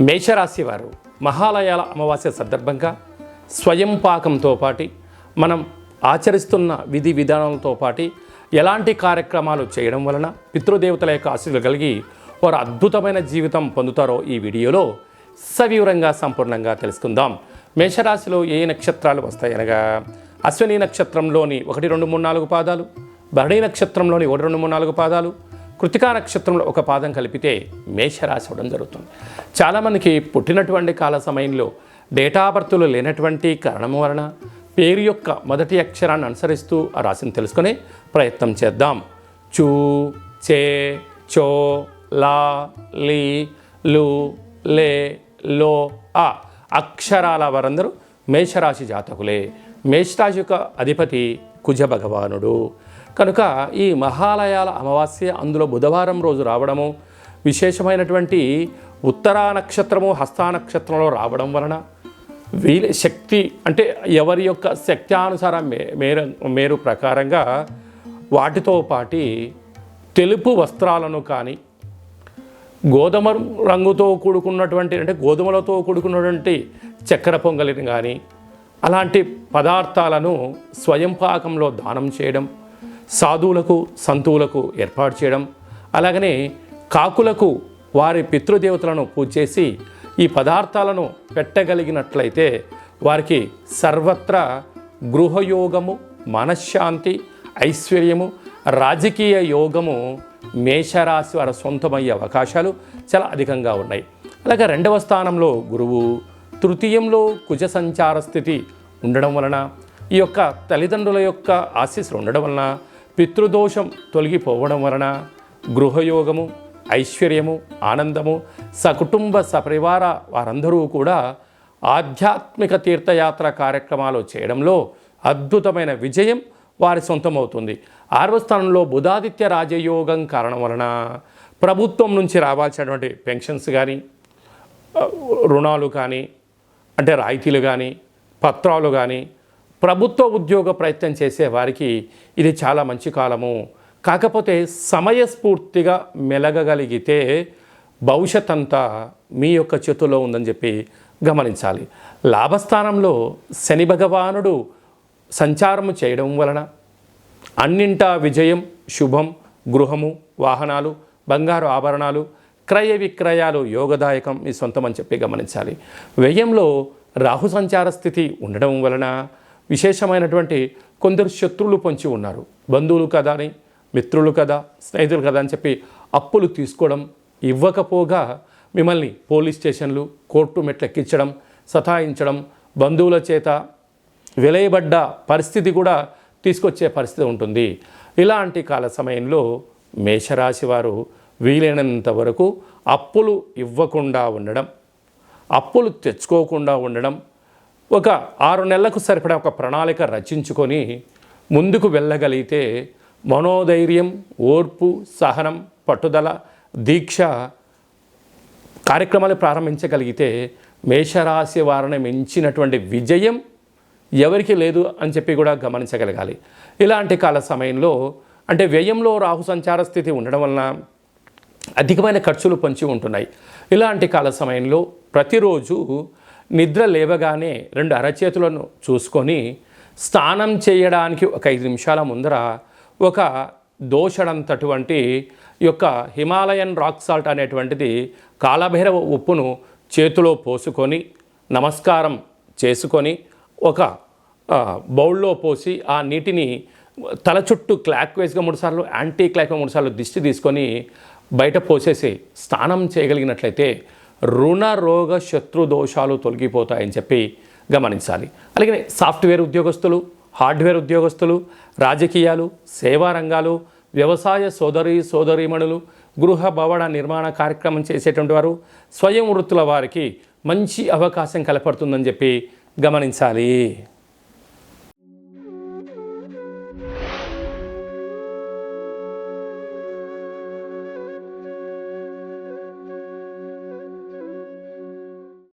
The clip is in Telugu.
మేషరాశి వారు మహాలయాల అమావాస్య సందర్భంగా స్వయం పాకంతో పాటి మనం ఆచరిస్తున్న విధి విధానాలతో పాటి ఎలాంటి కార్యక్రమాలు చేయడం వలన పితృదేవతల యొక్క ఆశీస్సులు కలిగి వారు అద్భుతమైన జీవితం పొందుతారో ఈ వీడియోలో సవివరంగా సంపూర్ణంగా తెలుసుకుందాం. మేషరాశిలో ఏ నక్షత్రాలు వస్తాయనగా? అశ్విని నక్షత్రంలోని ఒకటి రెండు మూడు నాలుగు పాదాలు భరణి నక్షత్రంలోని ఒకటి రెండు మూడు నాలుగు పాదాలు కృతికా నక్షత్రంలో ఒక పాదం కలిపితే మేషరాశి అవడం జరుగుతుంది. చాలామందికి పుట్టినటువంటి కాల సమయంలో డేటా బర్తులు లేనటువంటి కారణం వలన పేరు యొక్క మొదటి అక్షరాన్ని అనుసరిస్తూ ఆ రాశిని తెలుసుకునే ప్రయత్నం చేద్దాం. చూ చే చో లా లీ లు లే లో ఆ అక్షరాల వారందరూ మేషరాశి జాతకులే. మేషరాశి యొక్క అధిపతి కుజ భగవానుడు కనుక ఈ మహాలయాల అమావాస్య అందులో బుధవారం రోజు రావడము విశేషమైనటువంటి ఉత్తరా నక్షత్రము హస్తా నక్షత్రంలో రావడం వలన వీళ్ళ శక్తి అంటే ఎవరి యొక్క శక్త్యానుసారం మే మేర మేరు ప్రకారంగా వాటితో పాటి తెలుపు వస్త్రాలను కానీ గోధుమ రంగుతో కూడుకున్నటువంటి అంటే గోధుమలతో కూడుకున్నటువంటి చక్కెర పొంగలిని కానీ అలాంటి పదార్థాలను స్వయం పాకంలో దానం చేయడం సాధువులకు సంతువులకు ఏర్పాటు చేయడం అలాగనే కాకులకు వారి పితృదేవతలను పూజ చేసి ఈ పదార్థాలను పెట్టగలిగినట్లయితే వారికి సర్వత్రా గృహయోగము మనశ్శాంతి ఐశ్వర్యము రాజకీయ యోగము మేషరాశి వారి సొంతమయ్యే అవకాశాలు చాలా అధికంగా ఉన్నాయి. అలాగే రెండవ స్థానంలో గురువు తృతీయంలో కుజ సంచార స్థితి ఉండడం వలన ఈ యొక్క తల్లిదండ్రుల యొక్క ఆశీస్సులు ఉండడం వలన పితృదోషం తొలగిపోవడం వలన గృహయోగము ఐశ్వర్యము ఆనందము సకుటుంబ సపరివార వారందరూ కూడా ఆధ్యాత్మిక తీర్థయాత్ర కార్యక్రమాలు చేయడంలో అద్భుతమైన విజయం వారి సొంతమవుతుంది. ఆరవ స్థానంలో బుధాదిత్య రాజయోగం కారణం వలన ప్రభుత్వం నుంచి రావాల్సినటువంటి పెన్షన్స్ కానీ రుణాలు కానీ అంటే రాయితీలు కానీ పత్రాలు కానీ ప్రభుత్వ ఉద్యోగ ప్రయత్నం చేసే వారికి ఇది చాలా మంచి కాలము. కాకపోతే సమయస్ఫూర్తిగా మెలగగలిగితే భవిష్యత్ అంతా మీ యొక్క చేతుల్లో ఉందని చెప్పి గమనించాలి. లాభస్థానంలో శని భగవానుడు సంచారము చేయడం వలన అన్నింటా విజయం శుభం గృహము వాహనాలు బంగారు ఆభరణాలు క్రయ విక్రయాలు యోగదాయకం మీ సొంతం అని చెప్పి గమనించాలి. వ్యయంలో రాహు సంచార స్థితి ఉండడం వలన విశేషమైనటువంటి కొందరు శత్రువులు పొంచి ఉన్నారు. బంధువులు కదా అని మిత్రులు కదా స్నేహితులు కదా అని చెప్పి అప్పులు తీసుకోవడం ఇవ్వకపోగా మిమ్మల్ని పోలీస్ స్టేషన్లు కోర్టు మెట్లెక్కించడం సతాయించడం బంధువుల చేత వెలయబడ్డ పరిస్థితి కూడా తీసుకొచ్చే పరిస్థితి ఉంటుంది. ఇలాంటి కాల సమయంలో మేషరాశి వారు వీలైనంత వరకు అప్పులు ఇవ్వకుండా ఉండడం అప్పులు తెచ్చుకోకుండా ఉండడం ఒక ఆరు నెలలకు సరిపడా ఒక ప్రణాళిక రచించుకొని ముందుకు వెళ్ళగలిగితే మనోధైర్యం ఓర్పు సహనం పట్టుదల దీక్ష కార్యక్రమాలు ప్రారంభించగలిగితే మేషరాశి వారిని మించినటువంటి విజయం ఎవరికి లేదు అని చెప్పి కూడా గమనించగలగాలి. ఇలాంటి కాల సమయంలో అంటే వ్యయంలో రాహు సంచార స్థితి ఉండడం వలన అధికమైన ఖర్చులు పొంచి ఉంటున్నాయి. ఇలాంటి కాల సమయంలో ప్రతిరోజు నిద్ర లేవగానే రెండు అరచేతులను చూసుకొని స్నానం చేయడానికి ఒక ఐదు నిమిషాల ముందర ఒక దోషడంతటువంటి యొక్క హిమాలయన్ రాక్ సాల్ట్ అనేటువంటిది కాలభైరవ ఉప్పును చేతిలో పోసుకొని నమస్కారం చేసుకొని ఒక బౌల్లో పోసి ఆ నీటిని తల చుట్టూ క్లాక్ వైజ్గా మూడుసార్లు యాంటీ క్లాక్ మూడుసార్లు దిష్టి తీసుకొని బయట పోసేసి స్నానం చేయగలిగినట్లయితే రుణ రోగ శత్రు దోషాలు తొలగిపోతాయని చెప్పి గమనించాలి. అలాగే సాఫ్ట్వేర్ ఉద్యోగస్తులు హార్డ్వేర్ ఉద్యోగస్తులు రాజకీయాలు సేవా రంగాలు వ్యవసాయ సోదరి సోదరీమణులు గృహ భవన నిర్మాణ కార్యక్రమం చేసేటువంటి వారు స్వయం వృత్తుల వారికి మంచి అవకాశం కలపడుతుందని చెప్పి గమనించాలి.